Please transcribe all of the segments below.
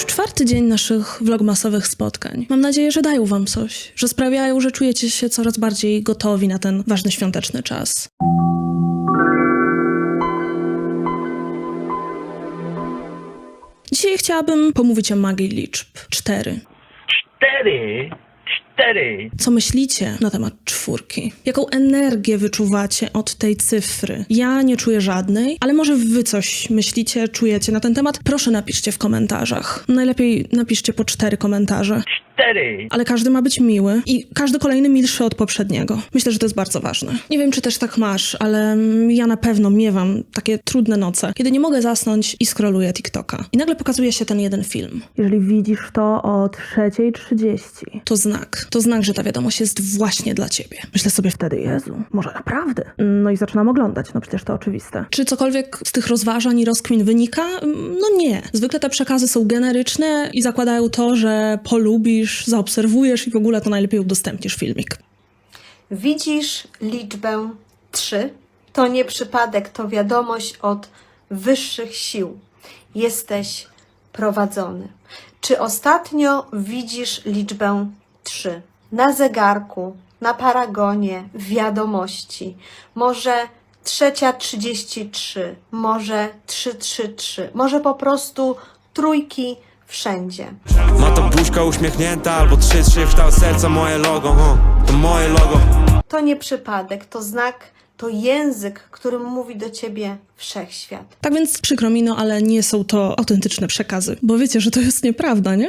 już czwarty dzień naszych vlogmasowych spotkań. Mam nadzieję, że dają wam coś, że sprawiają, że czujecie się coraz bardziej gotowi na ten ważny świąteczny czas. Dzisiaj chciałabym pomówić o magii liczb. Cztery. Cztery, cztery. Co myślicie na temat czwórki? Jaką energię wyczuwacie od tej cyfry? Ja nie czuję żadnej, ale może wy coś myślicie, czujecie na ten temat? Proszę napiszcie w komentarzach. Najlepiej napiszcie po cztery komentarze. Cztery. Ale każdy ma być miły i każdy kolejny milszy od poprzedniego. Myślę, że to jest bardzo ważne. Nie wiem, czy też tak masz, ale mm, ja na pewno miewam takie trudne noce, kiedy nie mogę zasnąć i scrolluję TikToka. I nagle pokazuje się ten jeden film. Jeżeli widzisz to o 3.30, to znak. To znak, że ta wiadomość jest właśnie dla ciebie. Myślę sobie wtedy, Jezu, może naprawdę? No i zaczynam oglądać, no przecież to oczywiste. Czy cokolwiek z tych rozważań i rozkmin wynika? No nie. Zwykle te przekazy są generyczne i zakładają to, że polubisz, zaobserwujesz i w ogóle to najlepiej udostępnisz filmik. Widzisz liczbę 3? To nie przypadek, to wiadomość od wyższych sił. Jesteś prowadzony. Czy ostatnio widzisz liczbę 3? Na zegarku, na paragonie, w wiadomości. Może trzecia 33, może 333, może po prostu trójki wszędzie. Ma to buźka uśmiechnięta albo trzy trzy w kształt serca moje logo, huh? to moje logo To nie przypadek, to znak, to język, którym mówi do ciebie wszechświat. Tak więc przykro mi, no ale nie są to autentyczne przekazy. Bo wiecie, że to jest nieprawda, nie?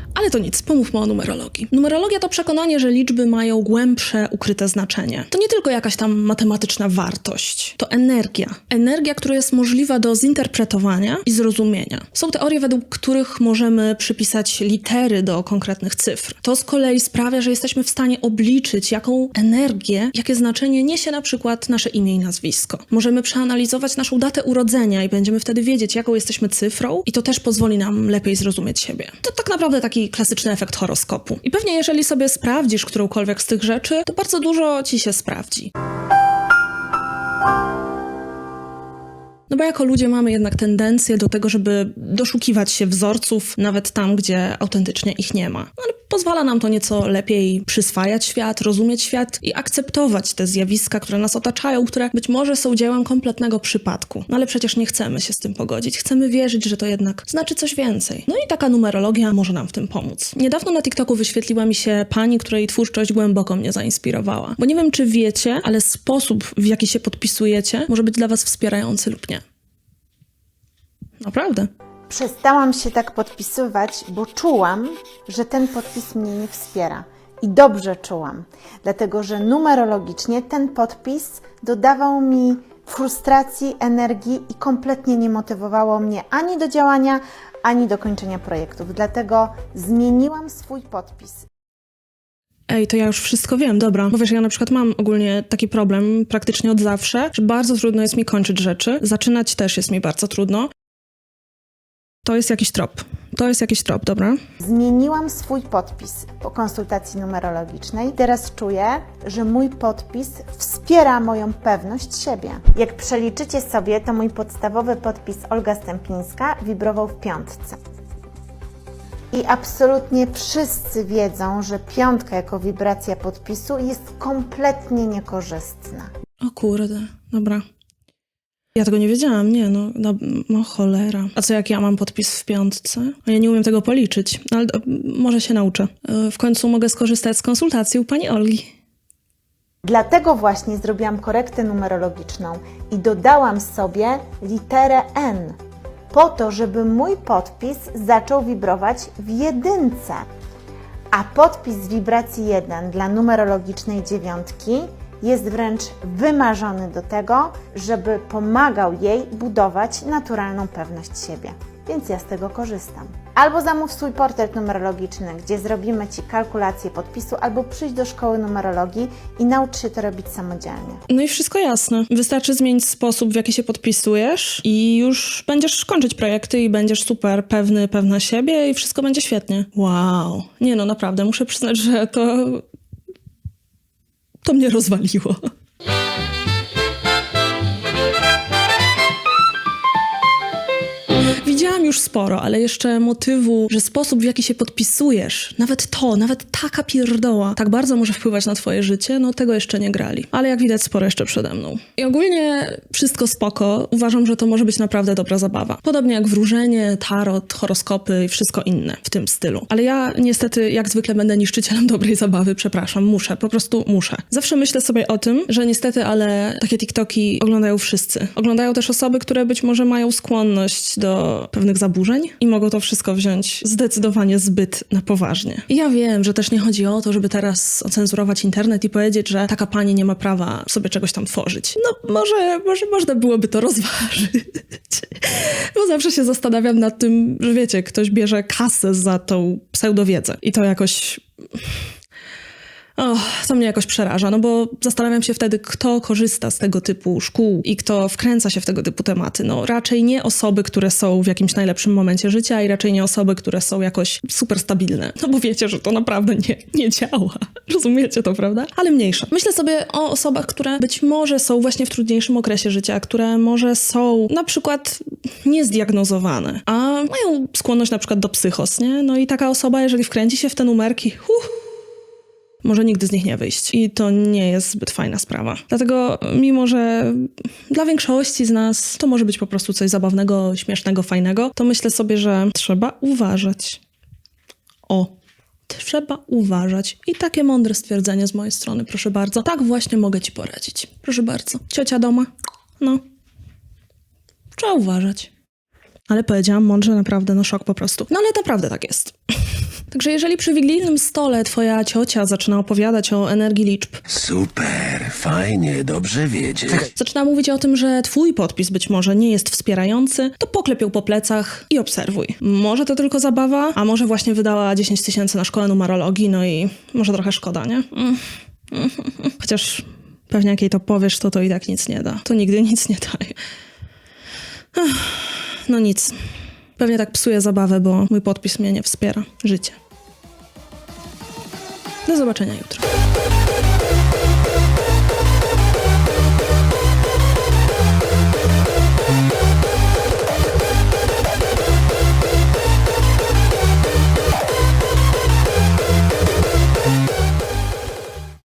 Ale to nic, pomówmy o numerologii. Numerologia to przekonanie, że liczby mają głębsze, ukryte znaczenie. To nie tylko jakaś tam matematyczna wartość, to energia. Energia, która jest możliwa do zinterpretowania i zrozumienia. Są teorie, według których możemy przypisać litery do konkretnych cyfr. To z kolei sprawia, że jesteśmy w stanie obliczyć, jaką energię, jakie znaczenie niesie na przykład nasze imię i nazwisko. Możemy przeanalizować naszą datę urodzenia i będziemy wtedy wiedzieć, jaką jesteśmy cyfrą, i to też pozwoli nam lepiej zrozumieć siebie. To tak naprawdę taki klasyczny efekt horoskopu. I pewnie, jeżeli sobie sprawdzisz którąkolwiek z tych rzeczy, to bardzo dużo ci się sprawdzi. No bo jako ludzie mamy jednak tendencję do tego, żeby doszukiwać się wzorców nawet tam, gdzie autentycznie ich nie ma. No ale pozwala nam to nieco lepiej przyswajać świat, rozumieć świat i akceptować te zjawiska, które nas otaczają, które być może są dziełem kompletnego przypadku. No ale przecież nie chcemy się z tym pogodzić. Chcemy wierzyć, że to jednak znaczy coś więcej. No i taka numerologia może nam w tym pomóc. Niedawno na TikToku wyświetliła mi się pani, której twórczość głęboko mnie zainspirowała. Bo nie wiem, czy wiecie, ale sposób, w jaki się podpisujecie, może być dla was wspierający lub nie. Naprawdę. Przestałam się tak podpisywać, bo czułam, że ten podpis mnie nie wspiera. I dobrze czułam, dlatego że numerologicznie ten podpis dodawał mi frustracji, energii i kompletnie nie motywowało mnie ani do działania, ani do kończenia projektów. Dlatego zmieniłam swój podpis. Ej, to ja już wszystko wiem, dobra. Bo wiesz, ja na przykład mam ogólnie taki problem praktycznie od zawsze, że bardzo trudno jest mi kończyć rzeczy. Zaczynać też jest mi bardzo trudno. To jest jakiś trop. To jest jakiś trop, dobra? Zmieniłam swój podpis po konsultacji numerologicznej. Teraz czuję, że mój podpis wspiera moją pewność siebie. Jak przeliczycie sobie, to mój podstawowy podpis Olga Stępińska wibrował w piątce. I absolutnie wszyscy wiedzą, że piątka jako wibracja podpisu jest kompletnie niekorzystna. O kurde, dobra. Ja tego nie wiedziałam, nie, no, no, no cholera. A co jak ja mam podpis w piątce? A ja nie umiem tego policzyć, no, ale do- może się nauczę. E, W końcu mogę skorzystać z konsultacji u pani Olgi. Dlatego właśnie zrobiłam korektę numerologiczną i dodałam sobie literę N, po to, żeby mój podpis zaczął wibrować w jedynce. A podpis wibracji 1 dla numerologicznej dziewiątki jest wręcz wymarzony do tego, żeby pomagał jej budować naturalną pewność siebie. Więc ja z tego korzystam. Albo zamów swój portret numerologiczny, gdzie zrobimy Ci kalkulację podpisu, albo przyjdź do szkoły numerologii i naucz się to robić samodzielnie. No i wszystko jasne. Wystarczy zmienić sposób, w jaki się podpisujesz i już będziesz kończyć projekty i będziesz super pewny, pewna siebie i wszystko będzie świetnie. Wow. Nie no, naprawdę, muszę przyznać, że to... To mnie rozwaliło. Widziałam już sporo, ale jeszcze motywu, że sposób w jaki się podpisujesz, nawet to, nawet taka pierdoła, tak bardzo może wpływać na twoje życie, no tego jeszcze nie grali. Ale jak widać, sporo jeszcze przede mną. I ogólnie wszystko spoko. Uważam, że to może być naprawdę dobra zabawa. Podobnie jak wróżenie, tarot, horoskopy i wszystko inne w tym stylu. Ale ja niestety, jak zwykle, będę niszczycielem dobrej zabawy, przepraszam, muszę, po prostu muszę. Zawsze myślę sobie o tym, że niestety, ale takie TikToki oglądają wszyscy. Oglądają też osoby, które być może mają skłonność do pewnych zaburzeń i mogą to wszystko wziąć zdecydowanie zbyt na poważnie. I ja wiem, że też nie chodzi o to, żeby teraz ocenzurować internet i powiedzieć, że taka pani nie ma prawa sobie czegoś tam tworzyć. No może, może można byłoby to rozważyć. Bo zawsze się zastanawiam nad tym, że wiecie, ktoś bierze kasę za tą pseudowiedzę i to jakoś O, to mnie jakoś przeraża, no bo zastanawiam się wtedy, kto korzysta z tego typu szkół i kto wkręca się w tego typu tematy. No raczej nie osoby, które są w jakimś najlepszym momencie życia i raczej nie osoby, które są jakoś super stabilne. No bo wiecie, że to naprawdę nie, nie działa. Rozumiecie to, prawda? Ale mniejsza. Myślę sobie o osobach, które być może są właśnie w trudniejszym okresie życia, które może są na przykład niezdiagnozowane, a mają skłonność na przykład do psychos, nie? No i taka osoba, jeżeli wkręci się w te numerki, huh, może nigdy z nich nie wyjść. I to nie jest zbyt fajna sprawa. Dlatego, mimo że dla większości z nas to może być po prostu coś zabawnego, śmiesznego, fajnego, to myślę sobie, że trzeba uważać. O. Trzeba uważać. I takie mądre stwierdzenie z mojej strony, proszę bardzo. Tak właśnie mogę ci poradzić. Proszę bardzo. Ciocia doma? No. Trzeba uważać. Ale powiedziałam mądrze, naprawdę, no szok po prostu. No ale naprawdę tak jest. Także jeżeli przy wigilijnym stole twoja ciocia zaczyna opowiadać o energii liczb, Super, fajnie, dobrze wiedzieć. zaczyna mówić o tym, że twój podpis być może nie jest wspierający, to poklep ją po plecach i obserwuj. Może to tylko zabawa, a może właśnie wydała 10 tysięcy na szkołę numerologii, no i może trochę szkoda, nie? Mm. Chociaż pewnie jak jej to powiesz, to to i tak nic nie da. To nigdy nic nie daje. No nic. Pewnie tak psuje zabawę, bo mój podpis mnie nie wspiera. Życie. Do zobaczenia jutro.